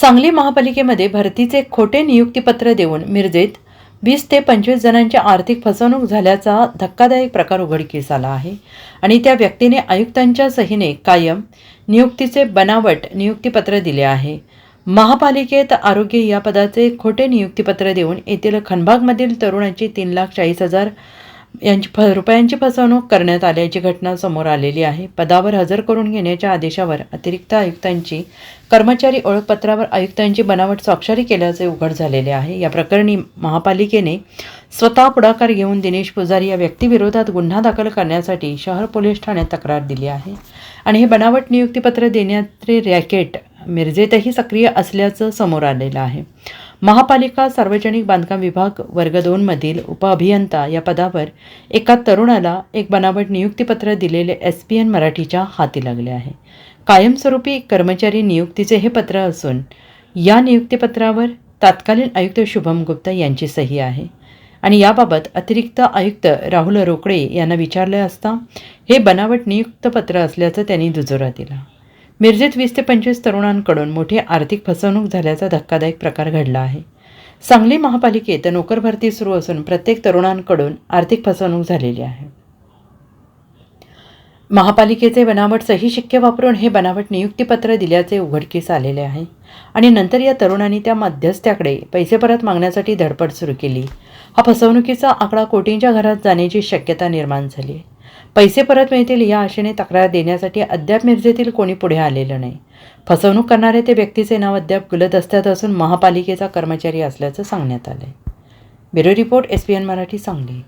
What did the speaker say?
सांगली महापालिकेमध्ये भरतीचे खोटे नियुक्तीपत्र देऊन मिरजेत वीस ते पंचवीस जणांची आर्थिक फसवणूक झाल्याचा धक्कादायक प्रकार उघडकीस आला आहे आणि त्या व्यक्तीने आयुक्तांच्या सहीने कायम नियुक्तीचे बनावट नियुक्तीपत्र दिले आहे. महापालिकेत आरोग्य या पदाचे खोटे नियुक्तीपत्र देऊन येथील खनबागमधील तरुणाची तीन लाख चाळीस हजार यांची फ रुपयांची फसवणूक करण्यात आल्याची घटना समोर आलेली आहे. पदावर हजर करून घेण्याच्या आदेशावर अतिरिक्त आयुक्तांची कर्मचारी ओळखपत्रावर आयुक्तांची बनावट स्वाक्षरी केल्याचे उघड झालेले आहे. या प्रकरणी महापालिकेने स्वतः पुढाकार घेऊन दिनेश पुजारी या व्यक्तीविरोधात गुन्हा दाखल करण्यासाठी शहर पोलीस ठाण्यात तक्रार दिली आहे. आणि हे बनावट नियुक्तीपत्र देण्याचे रॅकेट मिरजेतही सक्रिय असल्याचं समोर आलेलं आहे. महापालिका सार्वजनिक बांधकाम विभाग वर्ग दोनमधील उपअभियंता या पदावर एका तरुणाला एक बनावट नियुक्तीपत्र दिलेले एस पी एन मराठीच्या हाती लागले आहे. कायमस्वरूपी कर्मचारी नियुक्तीचे हे पत्र असून या नियुक्तीपत्रावर तत्कालीन आयुक्त शुभम गुप्ता यांची सही आहे. आणि याबाबत अतिरिक्त आयुक्त राहुल रोकडे यांना विचारले असता हे बनावट नियुक्तपत्र असल्याचं त्यांनी दुजोरा दिला. मिरजेत वीस ते पंचवीस तरुणांकडून मोठी आर्थिक फसवणूक झाल्याचा धक्कादायक प्रकार घडला आहे. सांगली महापालिकेत नोकर भरती सुरू असून प्रत्येक तरुणांकडून आर्थिक फसवणूक झालेली आहे. महापालिकेचे बनावट सही शिक्के वापरून हे बनावट नियुक्तीपत्र दिल्याचे उघडकीस आलेले आहे आणि नंतर या तरुणांनी त्या मध्यस्थ्याकडे पैसे परत मागण्यासाठी धडपड सुरू केली. हा फसवणुकीचा आकडा कोटींच्या घरात जाण्याची शक्यता निर्माण झाली आहे. पैसे परत मिळतील या आशेने तक्रार देण्यासाठी अद्याप मिरजेतील कोणी पुढे आलेलं नाही. फसवणूक करणारे ते व्यक्तीचे नाव अद्याप गुलदस्त्यात असून महापालिकेचा कर्मचारी असल्याचं सांगण्यात आलं आहे bureau report S P N Marathi Sangli.